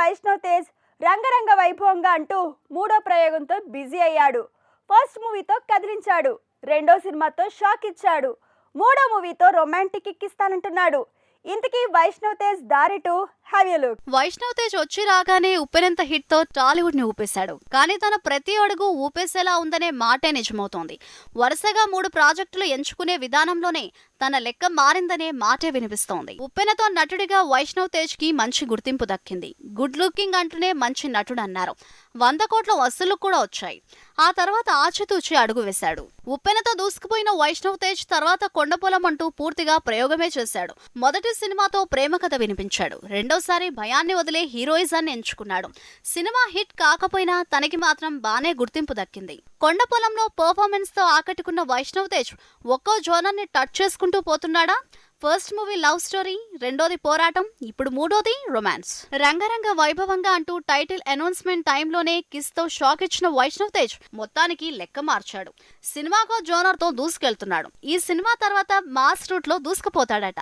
వైష్ణవ్ తేజ్ రంగరంగ వైభవంగా అంటూ మూడో ప్రయోగంతో బిజీ అయ్యాడు. ఫస్ట్ మూవీతో కదిలించాడు. రెండో సినిమాతో షాక్ ఇచ్చాడు. మూడో మూవీతో రొమాంటిక్ ఎక్కిస్తానంటున్నాడు ఇంతకీ Vaishnav Tej దారిటు have you look Vaishnav Tej వచ్చి రాగానే ఉప్పెనంత హిట్తో టాలీవుడ్ని ఊపేశాడు. కానీ తన ప్రతి అడుగు ఊపేసేలా ఉందనే మాటే నిజమవుతోంది. వరుసగా మూడు ప్రాజెక్టులు ఎంచుకునే విధానంలోనే తన లెక్క మారిందనే మాటే వినిపిస్తోంది. ఉప్పెనతో నటుడిగా వైష్ణవ్ తేజ్కి మంచి గుర్తింపు దక్కింది. గుడ్ లుకింగ్ అంటూనే మంచి నటుడు అన్నారు. వంద కోట్ల వసూళ్ళు కూడా వచ్చాయి. ఆ తర్వాత ఆచితూచి అడుగు వేశాడు. ఉప్పెనతో దూసుకుపోయిన వైష్ణవ్ తేజ్ తర్వాత కొండపొలం అంటూ పూర్తిగా ప్రయోగమే చేశాడు. మొదటి సినిమాతో ప్రేమ కథ వినిపించాడు మరోసారి భయాన్ని వదిలే హీరోయిజాన్ని ఎంచుకున్నాడు. సినిమా హిట్ కాకపోయినా తనకి మాత్రం బానే గుర్తింపు దక్కింది. కొండ పొలంలో పర్ఫార్మెన్స్తో ఆకట్టుకున్న వైష్ణవ్ తేజ్ ఒక్కో జోనర్ని టచ్ చేసుకుంటూ పోతున్నాడా? ఫస్ట్ మూవీ లవ్ స్టోరీ రెండోది పోరాటం ఇప్పుడు మూడోది romance. Ranga Ranga Vaibhavanga title announcement టైంలోనే కిస్తో షాక్ ఇచ్చిన వైష్ణవ్ తేజ్ మొత్తానికి లెక్క మార్చాడు. సినిమాకో జోనర్తో దూసుకెళ్తున్నాడు. ఈ సినిమా తర్వాత మాస్ రూట్లో దూసుకుపోతాడట.